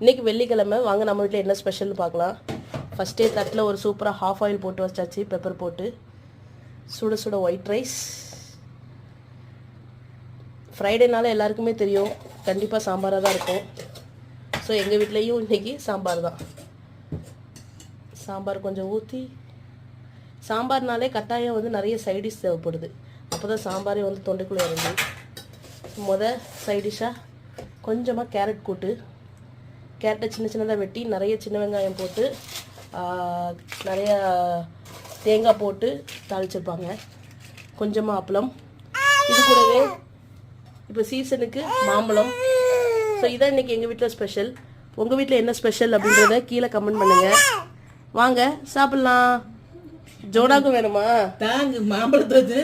இன்றைக்கி வெள்ளிக்கிழமை. வாங்க நம்ம வீட்டில் என்ன ஸ்பெஷல்னு பார்க்கலாம். ஃபஸ்ட்டே தட்டில் ஒரு சூப்பராக ஹாஃப் ஆயில் போட்டு வச்சாச்சு. பெப்பர் போட்டு. சுட சுட ஒயிட் ரைஸ் ஃப்ரைடேனால எல்லாருக்குமே தெரியும். கண்டிப்பாக சாம்பாராக தான் இருக்கும். ஸோ எங்கள் வீட்லேயும் இன்றைக்கி சாம்பார் தான். சாம்பார் கொஞ்சம் ஊற்றி சாம்பார்னாலே கட்டாயம் வந்து நிறைய சைடிஷ் தேவைப்படுது. அப்போ தான் சாம்பாரே வந்து தொண்டைக்குள்ளே இறங்கு முத சைடிஷாக கொஞ்சமாக கேரட் கூட்டு. கேரட்டை சின்ன சின்னதாக வெட்டி நிறைய சின்ன வெங்காயம் போட்டு நிறையா நிறைய தேங்காய் போட்டு தாளிச்சிருப்பாங்க. கொஞ்சமாக அப்பளம். இது கூடவே இப்போ சீசனுக்கு மாம்பழம். ஸோ இதான் இன்னைக்கு எங்கள் வீட்டில் ஸ்பெஷல் உங்கள் வீட்டில் என்ன ஸ்பெஷல் அப்படின்றத கீழே கமெண்ட் பண்ணுங்கள் வாங்க சாப்பிட்லாம். ஜோடாக்கும் வேணுமா? தாங்க மாம்பழத்தை